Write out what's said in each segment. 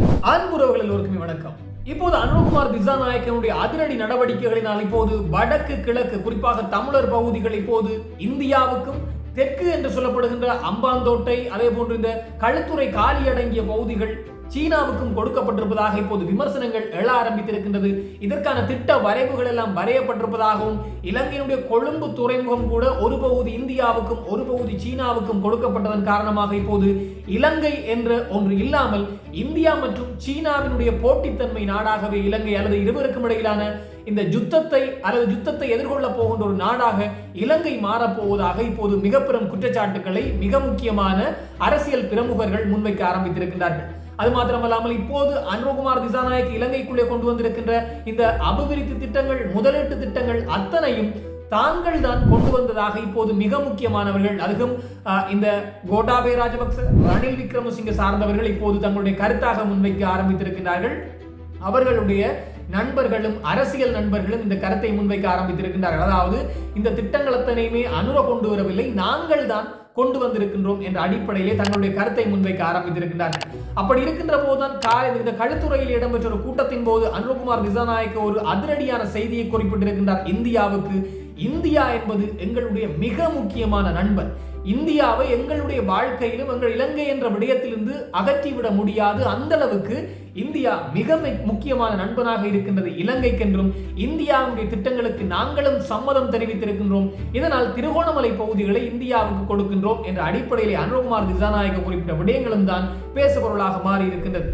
அன்புறவுகள் எல்லோருக்குமே வணக்கம். இப்போது அனுகுமார் திசாநாயக்கனுடைய அதிரடி நடவடிக்கைகளினால் இப்போது வடக்கு கிழக்கு குறிப்பாக தமிழர் பகுதிகள் இப்போது இந்தியாவுக்கும் தெற்கு என்று சொல்லப்படுகின்ற அம்பாந்தோட்டை அதே போன்று இந்த களுத்துறை காலியடங்கிய பகுதிகள் சீனாவுக்கும் கொடுக்கப்பட்டிருப்பதாக இப்போது விமர்சனங்கள் எழ ஆரம்பித்திருக்கின்றது. இதற்கான திட்ட வரைவுகள் எல்லாம் வரையப்பட்டிருப்பதாகவும் இலங்கையினுடைய கொழும்பு துறைமுகம் கூட ஒரு பகுதி இந்தியாவுக்கும் ஒரு பகுதி சீனாவுக்கும் கொடுக்கப்பட்டதன் காரணமாக இப்போது இலங்கை என்ற ஒன்று இல்லாமல் இந்தியா மற்றும் சீனாவினுடைய போட்டித்தன்மை நாடாகவே இலங்கை அல்லது இருவருக்கும் இடையிலான இந்த யுத்தத்தை அல்லது யுத்தத்தை எதிர்கொள்ள போகின்ற ஒரு நாடாக இலங்கை மாறப்போவதாக இப்போது மிக பெரும் குற்றச்சாட்டுக்களை மிக முக்கியமான அரசியல் பிரமுகர்கள் முன்வைக்க ஆரம்பித்திருக்கின்றார்கள். அது மாத்திரமல்லாமல் இப்போது அனுகுமார் திசாநாயக் இலங்கைக்குள்ளே கொண்டு வந்திருக்கின்ற இந்த அபிவிருத்தி திட்டங்கள் முதலீட்டு திட்டங்கள் அத்தனையும் தாங்கள் தான் கொண்டு வந்ததாக இப்போது மிக முக்கியமானவர்கள் அதுவும் இந்த கோட்டாபய ராஜபக்ச ரணில் விக்ரமசிங்க சார்ந்தவர்கள் இப்போது தங்களுடைய கருத்தாக முன்வைக்க ஆரம்பித்திருக்கிறார்கள் அவர்களுடைய நண்பர்களும் அரசியல் நண்பர்களும் இந்த கருத்தை முன்வைக்க ஆரம்பித்திருக்கின்றார்கள். அதாவது இந்த திட்டங்கள் அத்தனையுமே அனுர கொண்டு வரவில்லை. நாங்கள் தான் கொண்டு வந்திருக்கின்றோம் என்ற அடிப்படையிலே தங்களுடைய கருத்தை முன்வைக்க ஆரம்பித்திருக்கின்றார்கள் அப்படி இருக்கின்ற போதுதான் காலை இந்த கழுத்துறையில் இடம்பெற்ற ஒரு கூட்டத்தின் போது அனுகுமார் திசாநாயக்க ஒரு அதிரடியான செய்தியை குறிப்பிட்டிருக்கின்றார். இந்தியாவுக்கு இந்தியா என்பது எங்களுடைய மிக முக்கியமான நண்பன். இந்தியாவை எங்களுடைய வாழ்க்கையிலும் எங்கள் இலங்கை என்ற விடயத்திலிருந்து அகற்றிவிட முடியாது. அந்த அளவுக்கு இந்தியா மிக முக்கியமான நண்பனாக இருக்கின்றது இலங்கைக்கென்றும். இந்தியாவுடைய திட்டங்களுக்கு நாங்களும் சம்மதம் தெரிவித்திருக்கின்றோம். இதனால் திருகோணமலை பகுதிகளை இந்தியாவுக்கு கொடுக்கின்றோம் என்ற அடிப்படையிலே அனுகுமார் திசாநாயக குறிப்பிட்ட விடயங்களும் தான் பேசுபொருளாக மாறி இருக்கின்றது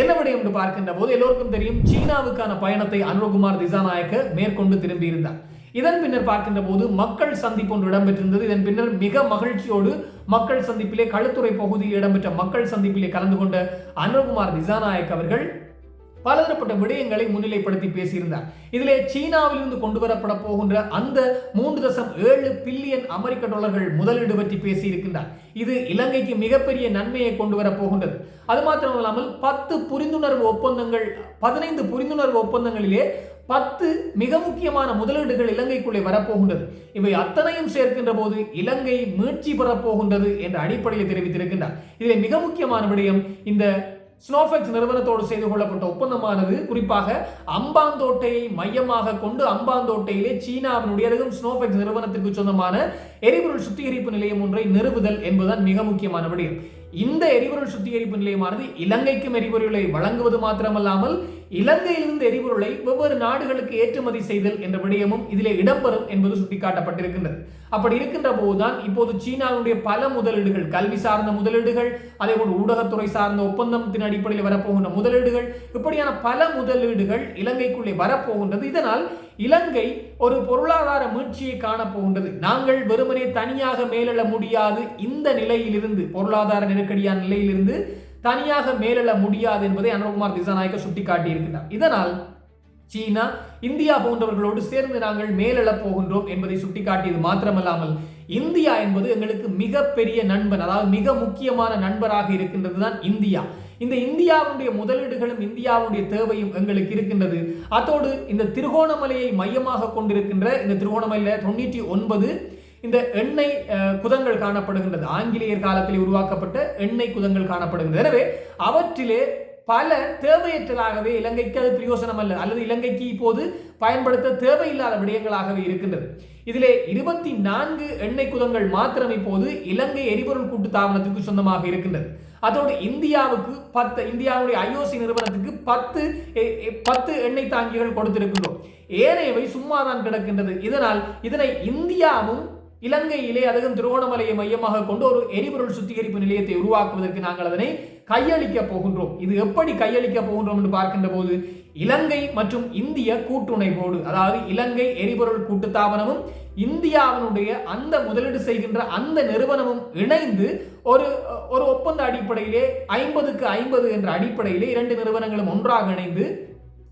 என்ன விடயம் என்று பார்க்கின்ற போது எல்லோருக்கும் தெரியும் சீனாவுக்கான பயணத்தை அனுகுமார் திசாநாயக்க மேற்கொண்டு திரும்பியிருந்தார். இதன் பின்னர் பார்க்கின்ற போது மக்கள் சந்திப்பு ஒன்று இடம்பெற்றிருந்தது. இதன் பின்னர் மிக மகிழ்ச்சியோடு மக்கள் சந்திப்பிலே களுத்துறை பகுதியில் இடம்பெற்ற மக்கள் சந்திப்பிலே கலந்து கொண்ட அனுகுமார் திசாநாயக் அவர்கள் பலதரப்பட்ட விடயங்களை முன்னிலைப்படுத்தி பேசியிருந்தார். இதிலே சீனாவிலிருந்து கொண்டு வரப்பட போகின்ற அந்த மூன்று தசம் ஏழு பில்லியன் அமெரிக்க டாலர்கள் முதலீடு பற்றி பேசியிருக்கின்றார். இது இலங்கைக்கு மிகப்பெரிய நன்மையை கொண்டு வரப்போகின்றது அது மாத்திரமல்லாமல் பத்து புரிந்துணர்வு ஒப்பந்தங்கள் பதினைந்து புரிந்துணர்வு ஒப்பந்தங்களிலே பத்து மிக முக்கியமான முதலீடுகள் இலங்கைக்குள்ளே வரப்போகின்றது. இவை அத்தனையும் சேர்க்கின்ற போது இலங்கை மீட்சி பெறப்போகின்றது என்ற அடிப்படையில் தெரிவித்திருக்கின்றார். இதில் மிக முக்கியமான விடயம் இந்த ஸ்னோஃபெக்ஸ் நிறுவனத்தோடு செய்து கொள்ளப்பட்ட ஒப்பந்தமானது. குறிப்பாக அம்பாந்தோட்டையை மையமாக கொண்டு அம்பாந்தோட்டையிலே சீனாவினுடைய அதுவும் ஸ்னோஃபெக்ஸ் நிறுவனத்திற்கு சொந்தமான எரிபொருள் சுத்திகரிப்பு நிலையம் ஒன்றை நிறுவுதல் என்பதுதான் மிக முக்கியமான விடயம். இந்த எரிபொருள் சுத்திகரிப்பு நிலையமானது இலங்கைக்கும் எரிபொருளை வழங்குவது மாத்திரமல்லாமல் இலங்கையிலிருந்து எரிபொருளை வெவ்வேறு நாடுகளுக்கு ஏற்றுமதி செய்தல் என்ற விடயமும் இதிலே இடம்பெறும் என்பது சுட்டிக்காட்டப்பட்டிருக்கின்றது. அப்படி இருக்கின்ற போதுதான் இப்போது சீனாவுடைய பல முதலீடுகள் கல்வி சார்ந்த முதலீடுகள் அதே போல் ஊடகத்துறை சார்ந்த ஒப்பந்தத்தின் அடிப்படையில் வரப்போகின்ற முதலீடுகள் இப்படியான பல முதலீடுகள் இலங்கைக்குள்ளே வரப்போகின்றது. இதனால் இலங்கை ஒரு பொருளாதார மீட்சியை காணப்போகின்றது நாங்கள் வெறுமனே தனியாக மேலெழ முடியாது. இந்த நிலையிலிருந்து பொருளாதார நெருக்கடியான நிலையிலிருந்து தனியாக மேலெழ முடியாது என்பதை அனுகுமார் திசாநாயக்க சுட்டிக்காட்டியிருக்கிறார். இதனால் சீனா இந்தியா போன்றவர்களோடு சேர்ந்து நாங்கள் மேலெழப் போகின்றோம் என்பதை சுட்டிக்காட்டியது மாத்திரமல்லாமல் இந்தியா என்பது எங்களுக்கு மிகப்பெரிய நண்பன் அதாவது மிக முக்கியமான நண்பராக இருக்கின்றது தான் இந்தியா. இந்த இந்தியாவுடைய முதலீடுகளும் இந்தியாவுடைய தேவையும் எங்களுக்கு இருக்கின்றது. அத்தோடு இந்த திருகோணமலையை மையமாக கொண்டிருக்கின்ற இந்த திருகோணமலையில் தொண்ணூற்றி ஒன்பது இந்த எண்ணெய் குதங்கள் காணப்படுகின்றது. ஆங்கிலேயர் காலத்தில் உருவாக்கப்பட்ட எண்ணெய் குதங்கள் காணப்படுகின்றது. எனவே அவற்றிலே பல தேவையற்றதாகவே இலங்கைக்கு அது பிரயோசனம் அல்ல அல்லது இலங்கைக்கு இப்போது பயன்படுத்த தேவையில்லாத விடயங்களாகவே இருக்கின்றது. இதிலே இருபத்தி நான்கு எண்ணெய் குதங்கள் மாத்திரம் இப்போது இலங்கை எரிபொருள் கூட்டு தாபனத்துக்கு சொந்தமாக இருக்கின்றது. அதோடு இந்தியாவுக்கு பத்து இந்தியாவுடைய ஐஓசி நிறுவனத்துக்கு பத்து பத்து எண்ணெய் தாங்கிகள் கொடுத்திருக்கின்றோம். ஏனையவை சும்மாதான் கிடக்கின்றது. இதனால் இதனை இந்தியாவும் இலங்கையிலே அதுவும் திருவோணமலையை மையமாக கொண்டு ஒரு எரிபொருள் சுத்திகரிப்பு நிலையத்தை உருவாக்குவதற்கு நாங்கள் அதனை கையளிக்க போகின்றோம். இது எப்படி கையளிக்க போகின்றோம் என்று பார்க்கின்ற போது இலங்கை மற்றும் இந்திய கூட்டுணைவோடு அதாவது இலங்கை எரிபொருள் கூட்டுத்தாபனமும் இந்தியாவினுடைய அந்த முதலீடு செய்கின்ற அந்த நிறுவனமும் இணைந்து ஒரு ஒரு ஒப்பந்த அடிப்படையிலே ஐம்பதுக்கு ஐம்பது என்ற அடிப்படையிலே இரண்டு நிறுவனங்களும் ஒன்றாக இணைந்து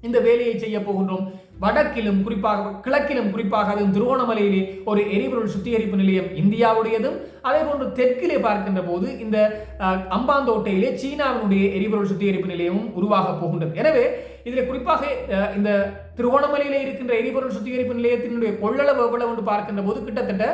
இந்த வேலையை செய்ய போகின்றோம். வடக்கிலும் குறிப்பாக கிழக்கிலும் குறிப்பாக அதுவும் திருவோணமலையிலே ஒரு எரிபொருள் சுத்திகரிப்பு நிலையம் இந்தியாவுடையதும் அதே போன்று தெற்கிலே பார்க்கின்ற போது இந்த அம்பாந்தோட்டையிலே சீனாவினுடைய எரிபொருள் சுத்திகரிப்பு நிலையமும் உருவாக போகின்றது. எனவே இதில் குறிப்பாக இந்த திருவோணமலையிலே இருக்கின்ற எரிபொருள் சுத்திகரிப்பு நிலையத்தினுடைய கொள்ளளவு எவ்வளவு என்று பார்க்கின்ற போது கிட்டத்தட்ட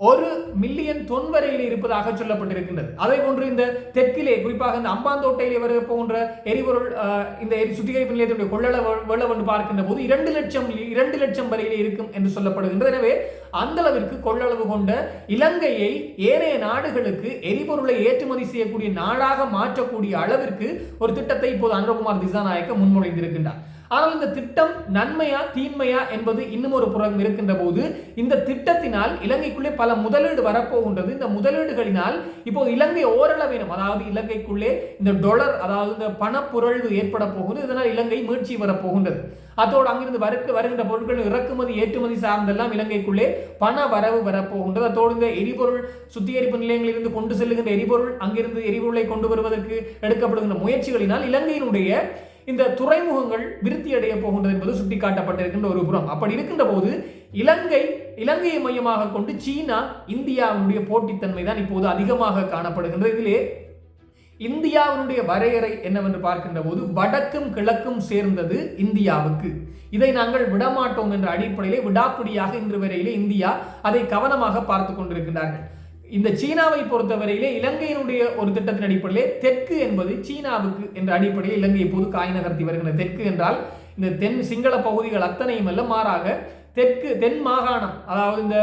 ஒரு மில்லியன் தொன் வரையில் இருப்பதாக சொல்லப்பட்டிருக்கின்றது. அதே போன்று இந்த தெற்கிலே குறிப்பாக இந்த அம்பாந்தோட்டையிலே வர போன்ற எரிபொருள் இந்த எரி- சுத்திகரிப்பு நிலையத்தினுடைய கொள்ளளவு வெள்ளம் என்று பார்க்கின்ற போது இரண்டு லட்சம் இரண்டு லட்சம் வரையிலே இருக்கும் என்று சொல்லப்படுகின்றது. எனவே அந்த அளவிற்கு கொள்ளளவு கொண்ட இலங்கையை ஏனைய நாடுகளுக்கு எரிபொருளை ஏற்றுமதி செய்யக்கூடிய நாடாக மாற்றக்கூடிய அளவிற்கு ஒரு திட்டத்தை இப்போது அனுரகுமார் திசாநாயக்க முன்மொழிந்திருக்கின்றார். ஆனால் இந்த திட்டம் நன்மையா தீன்மையா என்பது இன்னும் ஒரு புறம் இருக்கின்ற போது இந்த திட்டத்தினால் இலங்கைக்குள்ளே பல முதலீடு வரப்போகின்றது. இந்த முதலீடுகளினால் இப்போ இலங்கை ஓரளவினம் அதாவது இலங்கைக்குள்ளே இந்த டொலர் அதாவது இந்த பணப்புரழ்வு ஏற்பட போகுது. இதனால் இலங்கை மீழ்ச்சி வரப்போகின்றது. அதோடு அங்கிருந்து வருக்க வருகின்ற பொருட்கள் இறக்குமதி ஏற்றுமதி சார்ந்தெல்லாம் இலங்கைக்குள்ளே பண வரவு வரப்போகின்றது. அதோடு இந்த எரிபொருள் சுத்திகரிப்பு நிலையங்களிலிருந்து கொண்டு செல்லுகின்ற எரிபொருள் அங்கிருந்து எரிபொருளை கொண்டு வருவதற்கு எடுக்கப்படுகின்ற முயற்சிகளினால் இலங்கையினுடைய இந்த துறைமுகங்கள் விருத்தி அடைய போகின்றது என்பது சுட்டிக்காட்டப்பட்டிருக்கின்ற ஒரு புறம். அப்படி இருக்கின்ற போது இலங்கை இலங்கையை மையமாக கொண்டு சீனா இந்தியாவினுடைய போட்டித்தன்மை தான் இப்போது அதிகமாக காணப்படுகின்றது. இதிலே இந்தியாவினுடைய வரையறை என்னவென்று பார்க்கின்ற போது வடக்கும் கிழக்கும் சேர்ந்தது இந்தியாவுக்கு. இதை நாங்கள் விடமாட்டோம் என்ற அடிப்படையிலே விடாப்பிடியாக இன்று வரையிலே இந்தியா அதை கவனமாக பார்த்து கொண்டிருக்கிறார்கள் இந்த சீனாவை பொறுத்தவரையிலே இலங்கையினுடைய ஒரு திட்டத்தின் அடிப்படையிலே தெற்கு என்பது சீனாவுக்கு என்ற அடிப்படையில் இலங்கை இப்போது காய் நகர்த்தி வருகின்ற தெற்கு என்றால் இந்த தென் சிங்கள பகுதிகள் அத்தனையும் அல்ல மாறாக தெற்கு தென் மாகாணம் அதாவது இந்த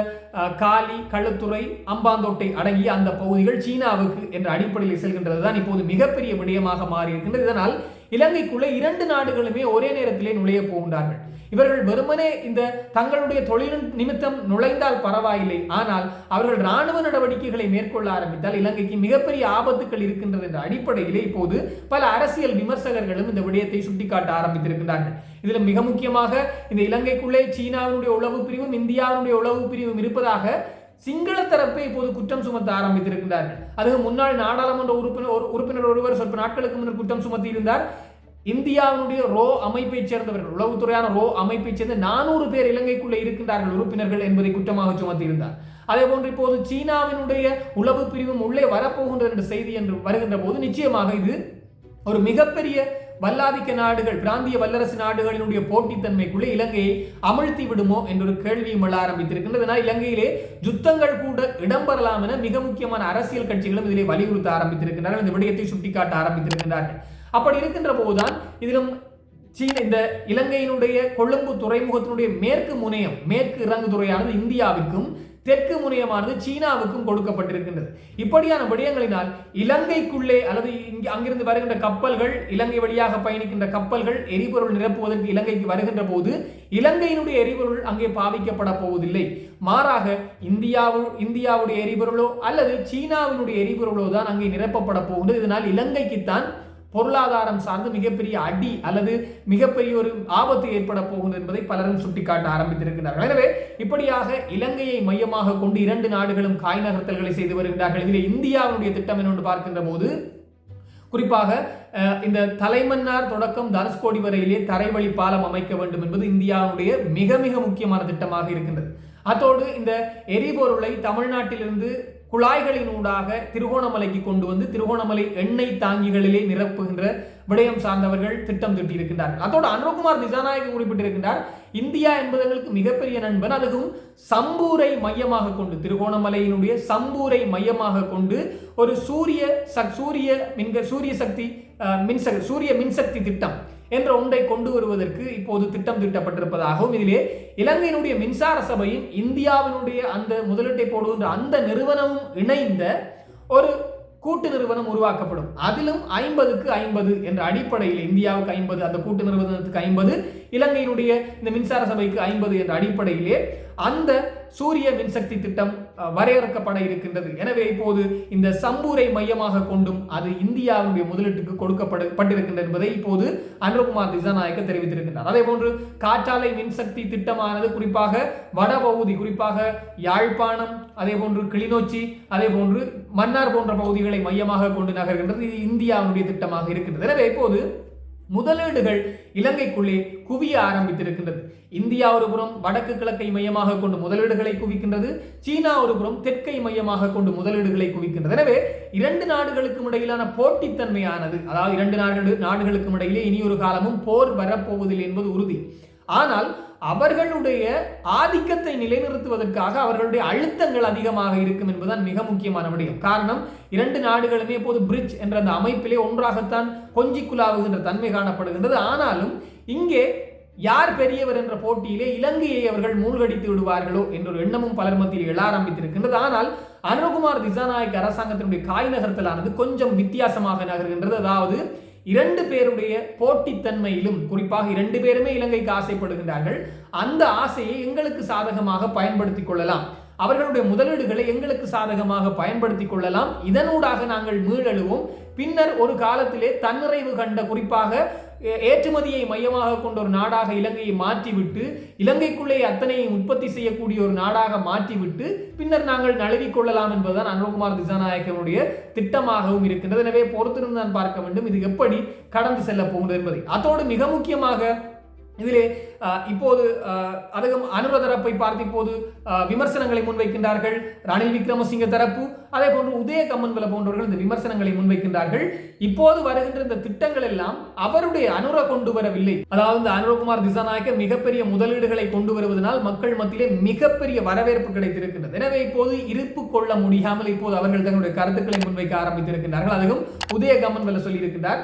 காலி களுத்துறை அம்பாந்தோட்டை அடங்கிய அந்த பகுதிகள் சீனாவுக்கு என்ற அடிப்படையில் செல்கின்றது தான் இப்போது மிகப்பெரிய விடயமாக மாறி இருக்கின்றது இதனால் இலங்கைக்குள்ளே இரண்டு நாடுகளுமே ஒரே நேரத்திலே நுழைய போகின்றார்கள். இவர்கள் வெறுமனே இந்த தங்களுடைய தொழில் நிமித்தம் நுழைந்தால் பரவாயில்லை. ஆனால் அவர்கள் ராணுவ நடவடிக்கைகளை மேற்கொள்ள ஆரம்பித்தால் இலங்கைக்கு மிகப்பெரிய ஆபத்துக்கள் இருக்கின்றது என்ற அடிப்படையிலே இப்போது பல அரசியல் விமர்சகர்களும் இந்த விடயத்தை சுட்டிக்காட்ட ஆரம்பித்திருக்கின்றார்கள். இதில் மிக முக்கியமாக இந்த இலங்கைக்குள்ளே சீனாவினுடைய உளவு பிரிவும் இந்தியாவினுடைய உளவு பிரிவும் இருப்பதாக சிங்கள தரப்பை இப்போது குற்றம் சுமத்த ஆரம்பித்திருக்கின்றார்கள். அதுக்கு முன்னாள் நாடாளுமன்ற உறுப்பினர் ஒரு- உறுப்பினர் ஒருவர் சொற்ப நாட்களுக்கு முன்னர் குற்றம் சுமத்தி இருந்தார் இந்தியாவினுடைய ரோ அமைப்பைச் சேர்ந்தவர்கள் உளவுத்துறையான ரோ அமைப்பை சேர்ந்த நானூறு பேர் இலங்கைக்குள்ளே இருக்கின்றார்கள் உறுப்பினர்கள் என்பதை குற்றமாக சுமத்தியிருந்தார். அதே போன்று இப்போது சீனாவினுடைய உளவு பிரிவும் உள்ளே வரப்போகின்ற என்ற செய்தி என்று வருகின்ற போது நிச்சயமாக இது ஒரு மிகப்பெரிய வல்லாதிக்க நாடுகள் பிராந்திய வல்லரசு நாடுகளினுடைய போட்டித்தன்மைக்குள்ளே இலங்கையை அமிழ்த்தி விடுமோ என்ற ஒரு கேள்வியும் எழ ஆரம்பித்திருக்கின்றதுனால் இலங்கையிலே யுத்தங்கள் கூட இடம்பெறலாம் என மிக முக்கியமான அரசியல் கட்சிகளும் இதிலே வலியுறுத்த ஆரம்பித்திருக்கின்றார்கள். இந்த விடயத்தை சுட்டிக்காட்ட ஆரம்பித்திருக்கின்றார்கள். அப்படி இருக்கின்ற போதுதான் இதிலும் சீன இந்த இலங்கையினுடைய கொழும்பு துறைமுகத்தினுடைய மேற்கு முனையம் மேற்கு இறங்கு துறையானது இந்தியாவிற்கும் தெற்கு முனையமானது சீனாவுக்கும் கொடுக்கப்பட்டிருக்கின்றது. இப்படியான விடயங்களினால் இலங்கைக்குள்ளே அல்லது இங்கே அங்கிருந்து வருகின்ற கப்பல்கள் இலங்கை வழியாக பயணிக்கின்ற கப்பல்கள் எரிபொருள் நிரப்புவதற்கு இலங்கைக்கு வருகின்ற போது இலங்கையினுடைய எரிபொருள் அங்கே பாவிக்கப்பட போவதில்லை. மாறாக இந்தியாவு இந்தியாவுடைய எரிபொருளோ அல்லது சீனாவினுடைய எரிபொருளோ தான் அங்கே நிரப்பப்பட போகின்றது. இதனால் இலங்கைக்குத்தான் பொருளாதாரம் சார்ந்து மிகப்பெரிய அடி அல்லது மிகப்பெரிய ஒரு ஆபத்து ஏற்பட போகும் என்பதை பலரும் சுட்டிக்காட்ட ஆரம்பித்திருக்கிறார்கள் எனவே இப்படியாக இலங்கையை மையமாக கொண்டு இரண்டு நாடுகளும் காய் நகர்த்தல்களை செய்து வருகிறார்கள் இதில் இந்தியாவுடைய திட்டம் என்னென்று பார்க்கின்ற போது குறிப்பாக இந்த தலைமன்னார் தொடக்கம் தனுஷ்கோடி வரையிலே தரைவழி பாலம் அமைக்க வேண்டும் என்பது இந்தியாவுடைய மிக மிக முக்கியமான திட்டமாக இருக்கின்றது. அத்தோடு இந்த எரிபொருளை தமிழ்நாட்டிலிருந்து குழாய்களினூடாக திருகோணமலைக்கு கொண்டு வந்து திருகோணமலை எண்ணெய் தாங்கிகளிலே நிரப்புகின்ற விடயம் சார்ந்தவர்கள் திட்டம் திட்டியிருக்கின்றார்கள். அதோடு அனுகுமார் திசாநாயக குறிப்பிட்டிருக்கின்றார் இந்தியா என்பது எங்களுக்கு மிகப்பெரிய நண்பன் அதுவும் சம்பூரை மையமாக கொண்டு திருகோணமலையினுடைய சம்பூரை மையமாக கொண்டு ஒரு சூரிய சூரிய மின்க சூரிய சக்தி மின்சக்தி சூரிய மின்சக்தி திட்டம் என்ற ஒன்றை கொண்டு வருவதற்கு இப்போது திட்டம் திட்டப்பட்டிருப்பதாகவும் இதிலே இலங்கையினுடைய மின்சார சபையும் இந்தியாவினுடைய அந்த முதலீட்டை போடுகின்ற அந்த நிறுவனமும் இணைந்த ஒரு கூட்டு நிறுவனம் உருவாக்கப்படும். அதிலும் ஐம்பதுக்கு ஐம்பது என்ற அடிப்படையில் இந்தியாவுக்கு ஐம்பது அந்த கூட்டு நிறுவனத்துக்கு ஐம்பது இலங்கையினுடைய இந்த மின்சார சபைக்கு ஐம்பது என்ற அடிப்படையிலே அந்த சூரிய மின்சக்தி திட்டம் வரையறுக்கப்பட இருக்கின்றது. எனவே இப்போது இந்த சம்பூரை மையமாக கொண்டும் அது இந்தியாவுடைய முதலீட்டுக்கு கொடுக்கப்படு பட்டிருக்கின்றது என்பதை இப்போது அனுகுமார் திசாநாயக்க தெரிவித்திருக்கின்றார். அதே போன்று காற்றாலை மின்சக்தி திட்டமானது குறிப்பாக வடபகுதி குறிப்பாக யாழ்ப்பாணம் அதே போன்று கிளிநொச்சி அதே போன்று மன்னார் போன்ற பகுதிகளை மையமாக கொண்டு நகர்கின்றது. இது இந்தியாவுடைய திட்டமாக இருக்கின்றது. எனவே இப்போது முதலீடுகள் இலங்கைக்குள்ளே குவிய ஆரம்பித்திருக்கின்றது. இந்தியா ஒரு புறம் வடக்கு கிழக்கை மையமாக கொண்டு முதலீடுகளை குவிக்கின்றது. சீனா ஒரு புறம் தெற்கை மையமாக கொண்டு முதலீடுகளை குவிக்கின்றது. எனவே இரண்டு நாடுகளுக்கும் இடையிலான போட்டித்தன்மையானது அதாவது இரண்டு நாடுகள் நாடுகளுக்கும் இடையிலே இனி ஒரு காலமும் போர் வரப்போவதில்லை என்பது உறுதி. ஆனால் அவர்களுடைய ஆதிக்கத்தை நிலைநிறுத்துவதற்காக அவர்களுடைய அழுத்தங்கள் அதிகமாக இருக்கும் என்பதுதான் மிக முக்கியமான விடயம். காரணம் இரண்டு நாடுகளுமே இப்போது பிரிட்ஜ் என்ற அந்த அமைப்பிலே ஒன்றாகத்தான் கொஞ்சிக்குலாவுகின்ற தன்மை காணப்படுகின்றது. ஆனாலும் இங்கே யார் பெரியவர் என்ற போட்டியிலே இலங்கையை அவர்கள் மூழ்கடித்து விடுவார்களோ என்ற ஒரு எண்ணமும் பலர் மத்தியில் எழ ஆரம்பித்திருக்கின்றது. ஆனால் அனுகுமார் திசாநாயக் அரசாங்கத்தினுடைய காய் நகர்த்தலானது கொஞ்சம் வித்தியாசமாக நகர்கின்றது. அதாவது இரண்டு பேருடைய போட்டித்தன்மையிலும் குறிப்பாக இரண்டு பேருமே இலங்கைக்கு ஆசைப்படுகின்றார்கள். அந்த ஆசையை எங்களுக்கு சாதகமாக பயன்படுத்திக் கொள்ளலாம். அவர்களுடைய முதலீடுகளை எங்களுக்கு சாதகமாக பயன்படுத்திக் கொள்ளலாம். இதனூடாக நாங்கள் மீளெழுவோம். பின்னர் ஒரு காலத்திலே தன்னிறைவு கண்ட குறிப்பாக ஏற்றுமதியை மையமாக கொண்ட ஒரு நாடாக இலங்கையை மாற்றிவிட்டு இலங்கைக்குள்ளே அத்தனையும் உற்பத்தி செய்யக்கூடிய ஒரு நாடாக மாற்றிவிட்டு பின்னர் நாங்கள் நழுவிக் கொள்ளலாம் என்பதுதான் அனுகுமார் திசாநாயக்கனுடைய திட்டமாகவும் இருக்கின்றது. எனவே பொறுத்திருந்து நான் பார்க்க வேண்டும். இது எப்படி கடந்து செல்ல போகிறது என்பதை. அதோடு மிக முக்கியமாக இதிலே இப்போது அதுவும் அனுர தரப்பை பார்த்து இப்போது விமர்சனங்களை முன்வைக்கின்றார்கள். ரணில் விக்ரமசிங்க தரப்பு அதே போன்று உதய கம்மன்வல போன்றவர்கள் இந்த விமர்சனங்களை முன்வைக்கின்றார்கள். இப்போது வருகின்ற இந்த திட்டங்கள் எல்லாம் அவருடைய அனுர கொண்டு வரவில்லை. அதாவது இந்த அனுரகுமார் திசாநாயக்க மிகப்பெரிய முதலீடுகளை கொண்டு வருவதனால் மக்கள் மத்தியிலே மிகப்பெரிய வரவேற்பு கிடைத்திருக்கின்றது. எனவே இப்போது இருப்பு கொள்ள முடியாமல் இப்போது அவர்கள் தங்களுடைய கருத்துக்களை முன்வைக்க ஆரம்பித்திருக்கின்றார்கள். அதுவும் உதய கம்மன்வல சொல்லியிருக்கின்றார்.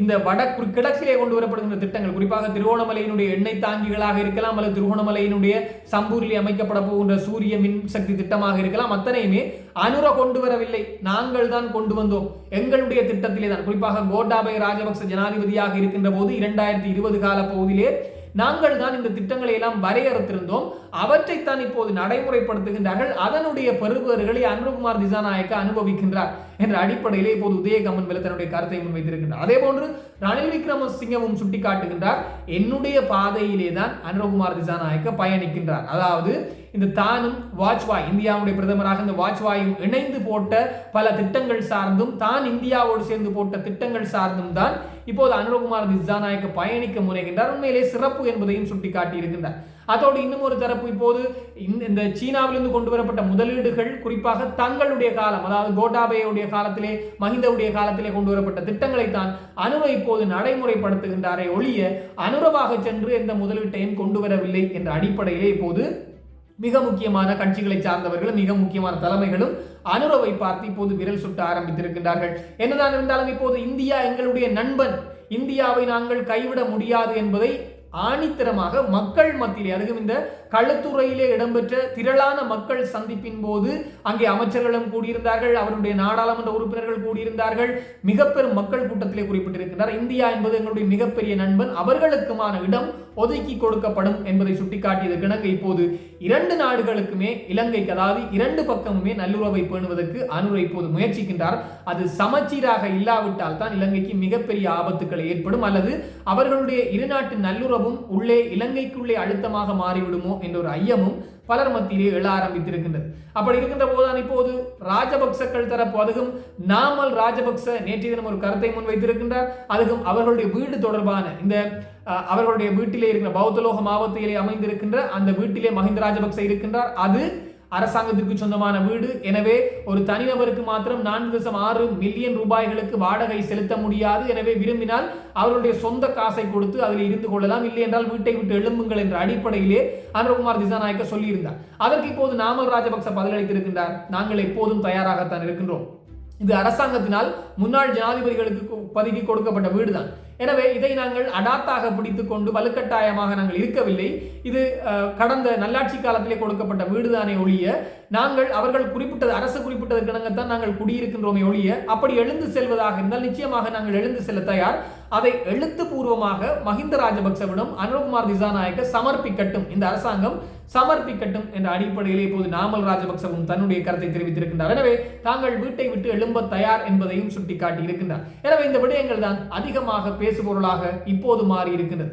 இந்த வடக்கு கிழக்கிலே கொண்டு வரப்படுகின்ற திட்டங்கள் குறிப்பாக திருவோணமலையினுடைய எண்ணெய் தாங்கிகளாக இருக்கலாம் அல்லது திருவோணமலையினுடைய சம்பூரில் அமைக்கப்பட போகின்ற சூரிய மின் சக்தி திட்டமாக இருக்கலாம் அத்தனையுமே அனுர கொண்டு வரவில்லை. நாங்கள் தான் கொண்டு வந்தோம். எங்களுடைய திட்டத்திலே தான். குறிப்பாக கோட்டாபய ராஜபக்ச ஜனாதிபதியாக இருக்கின்ற போது இரண்டாயிரத்தி இருபது கால பகுதியிலே நாங்கள் தான் இந்த திட்டங்களை எல்லாம் வரையறுத்திருந்தோம். அவற்றைத்தான் இப்போது நடைமுறைப்படுத்துகின்றார்கள். அதனுடைய பெறுபவர்களை அனுகுமார் திசாநாயக்க அனுபவிக்கின்றார் என்ற அடிப்படையிலே இப்போது உதயகமன் மேல தன்னுடைய கருத்தை முன்வைத்திருக்கின்றார். அதே போன்று ரணில் விக்ரமசிங்கவும் சுட்டிக்காட்டுகின்றார். என்னுடைய பாதையிலே தான் அனுகுமார் திசாநாயக்க பயணிக்கின்றார். அதாவது இந்த தானும் வாஜ்பாய் இந்தியாவுடைய பிரதமராக இந்த வாஜ்பாயும் இணைந்து போட்ட பல திட்டங்கள் சார்ந்தும் தான் இந்தியாவோடு சேர்ந்து போட்ட திட்டங்கள் சார்ந்தும் தான் இப்போது அனுரகுமார் திசாநாயக்க பயணிக்க முனைகின்றார். உண்மையிலே சிறப்பு என்பதையும் சுட்டிக்காட்டியிருக்கின்றார். அதோடு இன்னும் ஒரு தரப்பு இப்போது இந்த சீனாவிலிருந்து கொண்டு வரப்பட்ட முதலீடுகள் குறிப்பாக தங்களுடைய காலம் அதாவது கோட்டாபேயுடைய காலத்திலே மஹிந்தவுடைய காலத்திலே கொண்டு வரப்பட்ட திட்டங்களை தான் அனுர இப்போது நடைமுறைப்படுத்துகின்றாரே ஒழிய அனுரவாக சென்று எந்த முதலீட்டையும் கொண்டு வரவில்லை என்ற அடிப்படையிலே இப்போது மிக முக்கியமான கட்சிகளை சார்ந்தவர்களும் மிக முக்கியமான தலைமைகளும் அனுரவை பார்த்து இப்போது விரல் சுட்ட ஆரம்பித்திருக்கின்றார்கள். என்னதான் இருந்தாலும் இப்போது இந்தியா எங்களுடைய நண்பன். இந்தியாவை நாங்கள் கைவிட முடியாது என்பதை ஆணித்தரமாக மக்கள் மத்தியிலே அதுவும் இந்த களுத்துறையிலே இடம்பெற்ற திரளான மக்கள் சந்திப்பின் போது அங்கே அமைச்சர்களும் கூடியிருந்தார்கள் அவருடைய நாடாளுமன்ற உறுப்பினர்கள் கூடியிருந்தார்கள். மிக பெரும் மக்கள் கூட்டத்திலே குறிப்பிட்டிருக்கிறார் இந்தியா என்பது எங்களுடைய மிகப்பெரிய நண்பன். அவர்களுக்குமான இடம் ஒதுக்கி கொடுக்கப்படும் என்பதை சுட்டிக்காட்டியது கிணக்கு இப்போது இரண்டு நாடுகளுக்குமே இலங்கைக்கு அதாவது இரண்டு பக்கமுமே நல்லுறவை பேணுவதற்கு அனுரை இப்போது முயற்சிக்கின்றார். அது சமச்சீராக இல்லாவிட்டால் தான் இலங்கைக்கு மிகப்பெரிய ஆபத்துக்கள் ஏற்படும். அல்லது அவர்களுடைய இருநாட்டு நல்லுறவும் உள்ளே இலங்கைக்குள்ளே அழுத்தமாக மாறிவிடுமோ என்ற ஒரு ஐயமும் பலர் மத்தியிலே எழ ஆரம்பித்திருக்கின்றது. அப்படி இருக்கின்ற போதுதான் இப்போது ராஜபக்சக்கள் தரப்பு அதுவும் நாமல் ராஜபக்ச நேற்றைய தினம் ஒரு கருத்தை முன் வைத்திருக்கின்றார் அதுவும் அவர்களுடைய வீடு தொடர்பான இந்த அவர்களுடைய வீட்டிலே இருக்கிற பௌத்தலோக மாவத்திலே அமைந்திருக்கின்ற அந்த வீட்டிலே மஹிந்த ராஜபக்ச இருக்கின்றார். அது அரசாங்கத்திற்கு சொந்தமான வீடு. எனவே ஒரு தனிநபருக்கு மாத்திரம் நான்கு தசம் ஆறு மில்லியன் ரூபாய்களுக்கு வாடகை செலுத்த முடியாது. எனவே விரும்பினால் அவருடைய சொந்த காசை கொடுத்து அதில் இருந்து கொள்ளலாம். இல்லை என்றால் வீட்டை விட்டு எழும்புங்கள் என்ற அடிப்படையிலே அனுரகுமார் திசாநாயக்க சொல்லியிருந்தார். அதற்கு இப்போது நாமல் ராஜபக்ச பதிலளித்திருக்கின்றார். நாங்கள் எப்போதும் தயாராகத்தான் இருக்கின்றோம். இது அரசாங்கத்தினால் முன்னாள் ஜனாதிபதிகளுக்கு பதுக்கி கொடுக்கப்பட்ட வீடுதான். எனவே இதை நாங்கள் அடாத்தாக பிடித்து கொண்டு வலுக்கட்டாயமாக நாங்கள் இருக்கவில்லை. இது கடந்த நல்லாட்சி காலத்திலே கொடுக்கப்பட்ட வீடுதானே ஒழிய நாங்கள் அவர்கள் குறிப்பிட்டது அரசு குறிப்பிட்டதற்கு தான் நாங்கள் குடியிருக்கின்றோமே ஒழிய அப்படி எழுந்து செல்வதாக இருந்தால் நிச்சயமாக நாங்கள் எழுந்து செல்ல தயார். அதை எழுத்துப்பூர்வமாக மஹிந்த ராஜபக்சவிடம் அனுரகுமார் திசாநாயக்க சமர்ப்பிக்கட்டும். இந்த அரசாங்கம் சமர்ப்பிக்கட்டும் என்ற அடிப்படையில் இப்போது நாமல் ராஜபக்சவும் தன்னுடைய கருத்தை தெரிவித்திருக்கின்றார். எனவே தாங்கள் வீட்டை விட்டு எழும்ப தயார் என்பதையும் சுட்டிக்காட்டி இருக்கின்றார் எனவே இந்த விடயங்கள் தான் அதிகமாக பேசுபொருளாக இப்போது மாறி இருக்கின்றது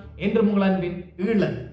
என்றும் உங்கள் அன்பின் ஈழன்.